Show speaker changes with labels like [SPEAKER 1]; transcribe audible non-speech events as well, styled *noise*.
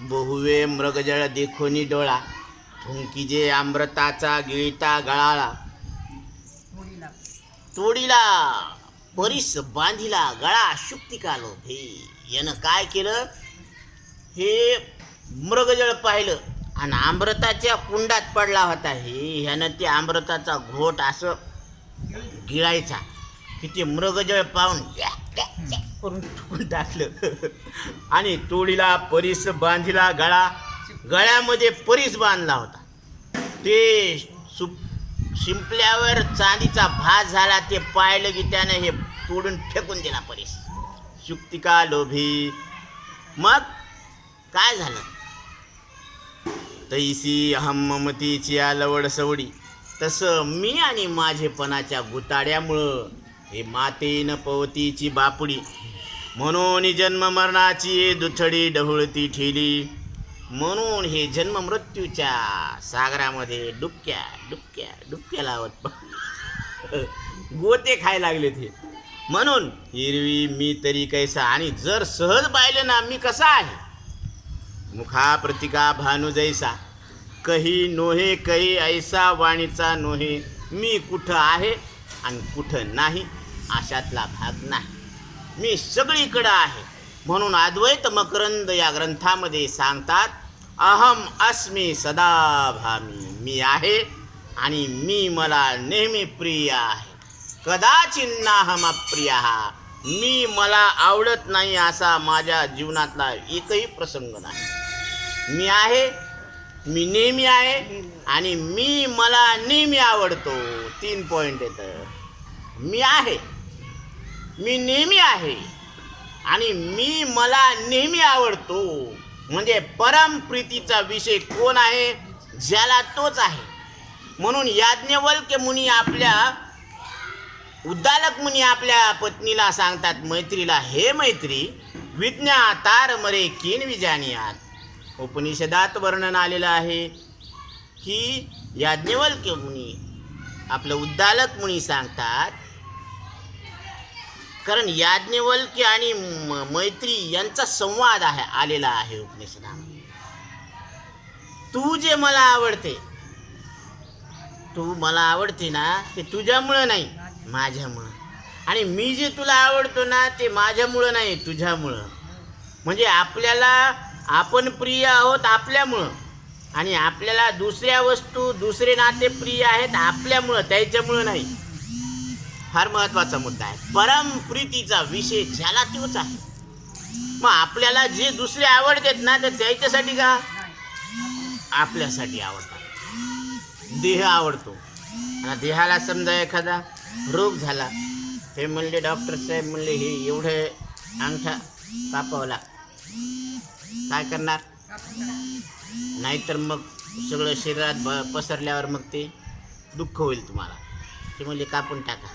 [SPEAKER 1] बहुवे मृगजळ देखोनी डोळा थुंकीजे अमृताचा गिळता
[SPEAKER 2] मुलीला
[SPEAKER 1] तोडीला. परीस बांधिला गळा शुक्तिका लोभे. यानं काय केलं? हे मृगजळ पाहिलं आणि अमृताच्या कुंडात पडला होता हे. ह्यानं ते अमृताचा घोट असं गिळायचा. की ते मृगजळ पाहून करून टोळी टाकलं. आणि तोडीला परीस बांधिला गळा गळ्यामध्ये परीस बांधला होता. ते सु शिंपल्यावर चांदीचा भास झाला ते पाहिलं की त्यानं हे तोडून फेकून दिला परीस. शुक्तिका लोभी. मग काय झालं? तैसी अहम ममतीची आलवड सवडी. तसं मी आणि माझेपणाच्या गुताड्यामुळं हे मातेन पवतीची बापडी म्हणून जन्म मरणाची दुथडी ढवळती ठेली. म्हणून हे जन्म मृत्यूच्या सागरामध्ये डुबक्या डुबक्या डुबक्या लावत *laughs* गोते खायला लागले ते म्हणून हिरवी मी तरी कैसा आणि जर सहज पाहिलं ना मी कसा आहे? मुखा प्रतिका भानू जैसा. कही नोहे कही ऐसा वाणीचा नोहे. मी कुठं आहे आणि कुठं नाही अशातला भाग नाही. मी सगळीकडं आहे. म्हणून अद्वैत मकरंद या ग्रंथामध्ये सांगतात अहम अस्मी सदाभामी. मी आहे आणि मी मला नेहमी प्रिय आहे. कदाचिन्नाहम अप्रिय. मी मला आवडत नाही असा माझ्या जीवनातला एकही प्रसंग नाही. मी आहे मी नेहमी आहे आणि मी मला नेहमी आवडतो. तीन पॉईंट येतं. मी आहे मी नेहमी आहे. आणि मी मला नेहमी आवडतो. म्हणजे परमप्रीतीचा विषय कोण आहे? ज्याला तोच आहे. म्हणून याज्ञवल्क्य मुनी आपल्या उद्दालक मुनी आपल्या पत्नीला सांगतात मैत्रीला हे मैत्री विज्ञा तार मरे किन विजानियात. उपनिषदात वर्णन आलेलं आहे की याज्ञवल्क्य मुनी आपलं उद्दालक मुनी सांगतात कारण याज्ञवल्क्य आणि मैत्री यांचा संवाद आहे आलेला आहे उपनिषदामध्ये. तू जे मला आवडते तू मला आवडते ना ते तुझ्यामुळं नाही माझ्यामुळं. आणि मी जे तुला आवडतो ना ते माझ्यामुळं नाही तुझ्यामुळं. म्हणजे आपल्याला आपण प्रिय आहोत आपल्यामुळं. आणि आपल्याला दुसऱ्या वस्तू दुसरे नाते प्रिय आहेत आपल्यामुळं त्याच्यामुळं नाही. फार महत्त्वाचा मुद्दा आहे. परमप्रीतीचा विषय ज्याला तोच आहे. मग आपल्याला जे दुसरे आवडतात ना तर त्याच्यासाठी का? आपल्यासाठी आवडतात. देह आवडतो. आणि देहाला समजा एखादा रोग झाला ते म्हणले डॉक्टर साहेब म्हणले हे एवढे अंगठा कापावं लागतं. काय करणार? नाहीतर मग सगळं शरीरात ब पसरल्यावर मग ते दुःख होईल तुम्हाला. ते म्हणले कापून टाका.